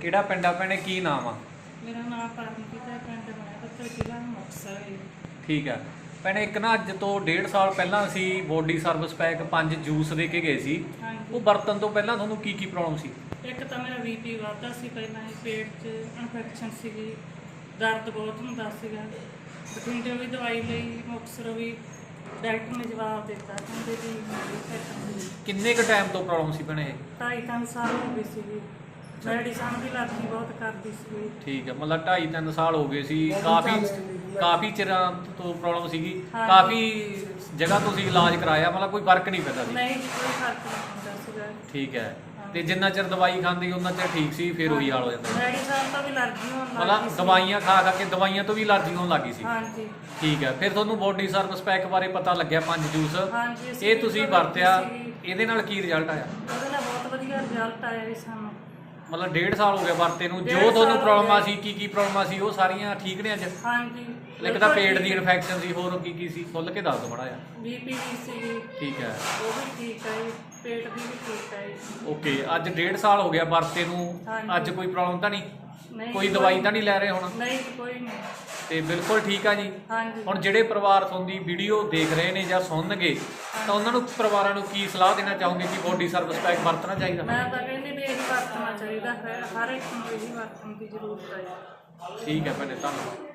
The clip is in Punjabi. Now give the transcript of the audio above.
ਕਿਹੜਾ ਪਿੰਡ ਆ ਭੈਣੇ? ਕੀ ਨਾਮ ਆ? ਮੇਰਾ ਨਾਮ ਪਰਮਜੀਤ ਹੈ ਪਿੰਡ ਬਣਿਆ ਜ਼ਿਲ੍ਹਾ ਮੁਕਤਸਰ ਹੈ ਠੀਕ ਆ। ਭੈਣੇ ਇੱਕ ਨਾ ਅੱਜ ਤੋਂ 1.5 ਸਾਲ ਪਹਿਲਾਂ ਅਸੀਂ ਬੋਡੀ ਸਰਵਿਸ ਪੈਕ 5 ਜੂਸ ਦੇ ਕੇ ਗਏ ਸੀ। ਉਹ ਵਰਤਨ ਤੋਂ ਪਹਿਲਾਂ ਤੁਹਾਨੂੰ ਕੀ ਕੀ ਪ੍ਰੋਬਲਮ ਸੀ? ਇੱਕ ਤਾਂ ਮੇਰਾ ਬੀਪੀ ਵੱਧਦਾ ਸੀ ਪਹਿਲਾਂ ਹੀ ਪੇਟ 'ਚ ਇਨਫੈਕਸ਼ਨ ਸੀਗੀ ਦਰਦ ਬਹੁਤ ਹੁੰਦਾ ਸੀਗਾ। ਬਠਿੰਡੇ ਵੀ ਦਵਾਈ ਲਈ ਮੁਕਤਸਰ ਵੀ ਡਾਕਟਰ ਨੇ ਜਵਾਬ ਦਿੱਤਾ ਕਹਿੰਦੇ ਵੀ ਕਿੰਨੇ ਕੁ ਟਾਈਮ ਤੋਂ ਪ੍ਰੋਬਲਮ ਸੀ ਭੈਣੇ? ਇਹ ਢਾਈ ਤਿੰਨ ਸਾਲ ਹੋ ਗਏ ਸੀਗੀ। ਮੈਡੀਸਨ ਵੀ ਲੱਗਦੀ ਬਹੁਤ ਕਰਦੀ ਸੀ। ਠੀਕ ਹੈ ਮਤਲਬ 2.5 3 ਸਾਲ ਹੋ ਗਏ ਸੀ। ਕਾਫੀ ਕਾਫੀ ਚਿਰਾਂ ਤੋਂ ਪ੍ਰੋਬਲਮ ਸੀਗੀ। ਕਾਫੀ ਜਗ੍ਹਾ ਤੁਸੀਂ ਇਲਾਜ ਕਰਾਇਆ ਮਤਲਬ ਕੋਈ ਫ਼ਰਕ ਨਹੀਂ ਪੈਂਦਾ ਸੀ। ਨਹੀਂ ਕੋਈ ਫ਼ਰਕ ਨਹੀਂ ਹੁੰਦਾ ਸੀਗਾ। ਠੀਕ ਹੈ। ਤੇ ਜਿੰਨਾ ਚਿਰ ਦਵਾਈ ਖਾਂਦੀ ਉਹਨਾਂ ਚਿਰ ਠੀਕ ਸੀ ਫਿਰ ਉਹੀ ਹਾਲ ਹੋ ਜਾਂਦਾ ਮੈਡੀਸਨ ਤੋਂ ਵੀ ਅਲਰਜੀ ਹੋਣ ਲੱਗ ਮਤਲਬ। ਦਵਾਈਆਂ ਖਾ ਖਾ ਕੇ ਦਵਾਈਆਂ ਤੋਂ ਵੀ ਅਲਰਜੀ ਹੋਣ ਲੱਗੀ ਸੀ। ਹਾਂਜੀ। ਠੀਕ ਹੈ। ਫਿਰ ਤੁਹਾਨੂੰ ਬੋਡੀ ਸਰਵਿਸ ਪੈਕ ਬਾਰੇ ਪਤਾ ਲੱਗਿਆ ਪੰਜ ਜੂਸ। ਇਹ ਤੁਸੀਂ ਵਰਤਿਆ। ਇਹਦੇ ਨਾਲ ਕੀ ਰਿਜ਼ਲਟ ਆਇਆ? ਉਹਦੇ ਨਾਲ ਬਹੁਤ ਵਧੀਆ ਰਿਜ਼ਲਟ ਆਇਆ ਜੀ ਸਾਨੂੰ। ਮਤਲਬ 1.5 ਸਾਲ ਹੋ ਗਿਆ ਵਰਤੇ ਨੂੰ ਡੇਢ ਜੋ ਤੁਹਾਨੂੰ ਸਾਲ ਹੋ ਪ੍ਰੋਬਲਮਾਂ ਗਏ। ਸੀ ਕੀ ਕੀ ਪ੍ਰੋਬਲਮਾਂ ਸੀ ਉਹ ਸਾਰੀਆਂ ਠੀਕ ਨੇ ਅੱਜ? ਹਾਂਜੀ। ਇੱਕ ਤਾਂ ਪੇਟ ਦੀ ਇਨਫੈਕਸ਼ਨ ਸੀ ਹੋਰ ਕੀ ਕੀ ਸੀ? ਖੁੱਲ ਕੇ ਦੱਸ ਮੜਾ ਜਿਹਾ। ਬੀਪੀ ਵੀ ਸੀ। ਠੀਕ ਹੈ। ਉਹ ਵੀ ਠੀਕ ਹੈ ਜੀ। ਪੇਟ ਦੀ ਵੀ ਠੀਕ ਹੈ ਜੀ। ਓਕੇ ਅੱਜ 1.5 ਸਾਲ ਹੋ ਗਿਆ ਵਰਤੇ ਨੂੰ। ਹਾਂਜੀ। ਅੱਜ ਕੋਈ ਪ੍ਰੋਬਲਮ ਤਾਂ ਨਹੀਂ? ਨਹੀਂ ਕੋਈ ਦਵਾਈ ਤਾਂ ਨਹੀਂ ਲੈ ਰਹੇ ਹੁਣ? ਨਹੀਂ ਕੋਈ ਨਹੀਂ। ਤੇ ਬਿਲਕੁਲ ਠੀਕ ਆ ਜੀ। ਹਾਂਜੀ। ਹੁਣ ਜਿਹੜੇ ਪਰਿਵਾਰ ਤੁਹਾਡੀ ਵੀਡੀਓ ਦੇਖ ਰਹੇ ਨੇ ਜਾਂ ਸੁਣਨਗੇ ਤਾਂ ਉਹਨਾਂ ਨੂੰ ਪਰਿਵਾਰਾਂ ਨੂੰ ਕੀ ਸਲਾਹ ਦੇਣਾ ਚਾਹੋਗੇ ਕਿ ਬੋਡੀ ਸਰਵਿਸ ਪੈਕ ਵਰਤਣਾ ਚਾਹੀਦਾ? ਮੈਂ ਤਾਂ ਕਹਿੰਦੀ ਵੀ ਇਹੀ ਵਰਤਣਾ ਚਾਹੀਦਾ ਹੈ, ਹਰ ਇੱਕ ਨੂੰ ਇਹੀ ਵਰਤਣ ਦੀ ਜ਼ਰੂਰਤ ਹੈ। ਠੀਕ ਹੈ ਭੈਣੇ, ਧੰਨਵਾਦ।